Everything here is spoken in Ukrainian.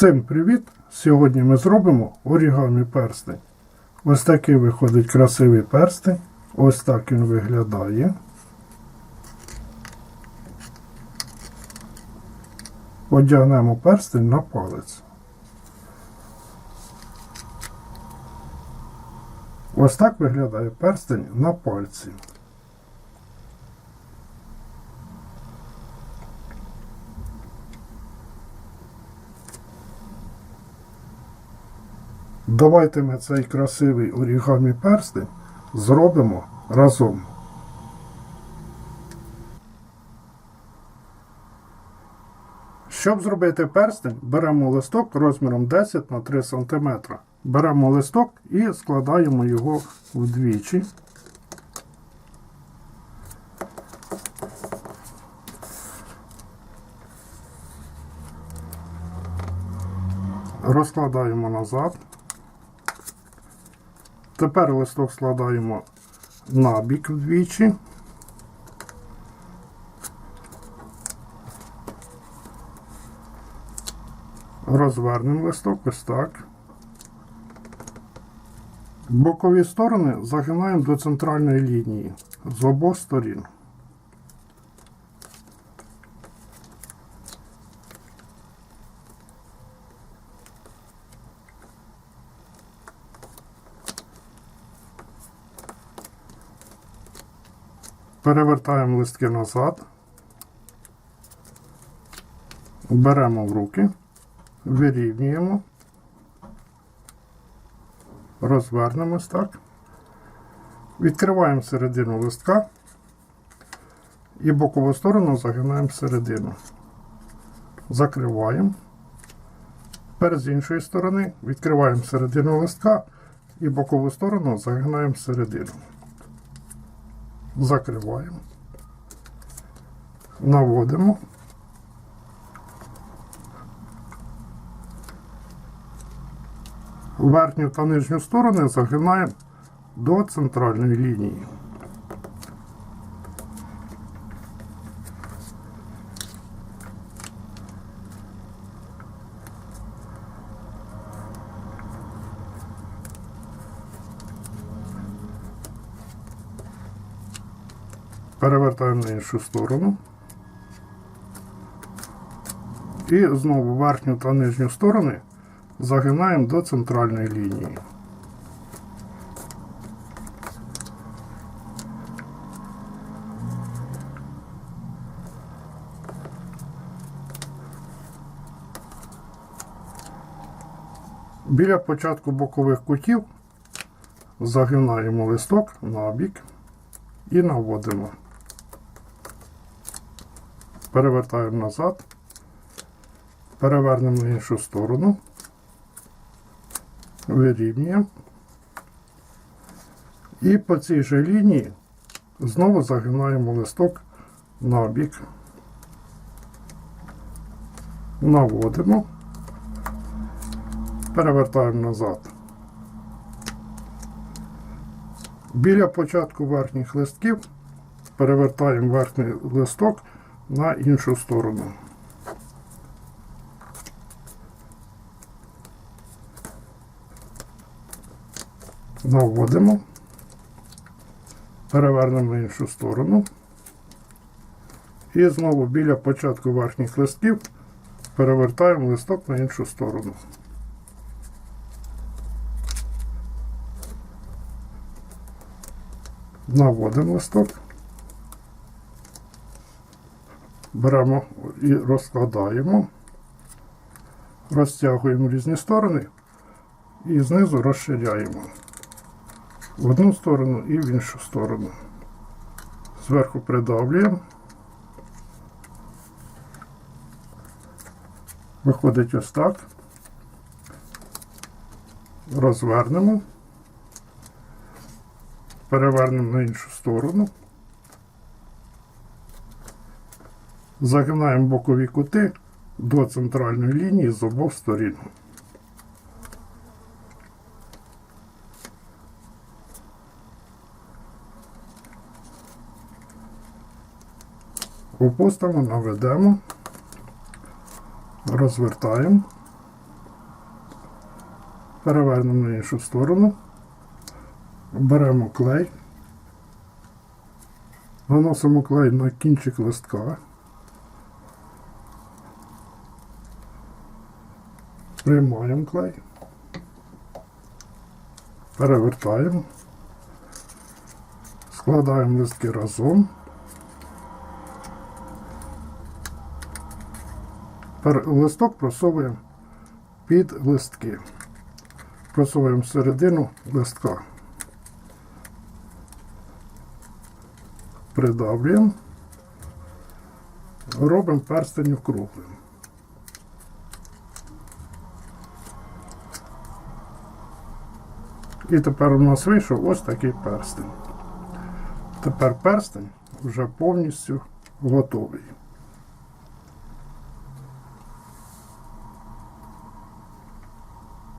Всім привіт! Сьогодні ми зробимо орігамі перстень. Ось такий виходить красивий перстень. Ось так він виглядає. Одягнемо перстень на палець. Ось так виглядає перстень на пальці. Давайте ми цей красивий орігамі перстень зробимо разом. Щоб зробити перстень, беремо листок розміром 10 на 3 см. Беремо листок і складаємо його вдвічі. Розкладаємо назад. Тепер листок складаємо на бік вдвічі. Розвернемо листок ось так. Бокові сторони загинаємо до центральної лінії з обох сторін. Перевертаємо листки назад, беремо в руки, вирівнюємо, розвернемось так, відкриваємо середину листка і бокову сторону загинаємо всередину. Закриваємо. Тепер з іншої сторони відкриваємо середину листка і бокову сторону загинаємо всередину. Закриваємо. Наводимо. Верхню та нижню сторони загинаємо до центральної лінії. Перевертаємо на іншу сторону. І знову верхню та нижню сторони загинаємо до центральної лінії. Біля початку бокових кутів загинаємо листок на бік і наводимо. Перевертаємо назад, перевернемо на іншу сторону, вирівнюємо. І по цій же лінії знову загинаємо листок на бік, наводимо, перевертаємо назад. Біля початку верхніх листків перевертаємо верхній листок на іншу сторону. Наводимо, перевернемо на іншу сторону. І знову біля початку верхніх листків перевертаємо листок на іншу сторону. Наводимо листок. Беремо і розкладаємо, розтягуємо різні сторони і знизу розширяємо в одну сторону і в іншу сторону. Зверху придавлюємо. Виходить ось так. Розвернемо, перевернемо на іншу сторону. Загинаємо бокові кути до центральної лінії з обох сторін. Опустимо, наведемо, розвертаємо. Перевернемо на іншу сторону. Беремо клей. Наносимо клей на кінчик листка. Приймаємо клей. Перевертаємо. Складаємо листки разом. Листок просовуємо під листки. Просовуємо всередину листка. Придавлюємо. Робимо перстень округлим. І тепер у нас вийшов ось такий перстень. Тепер перстень вже повністю готовий.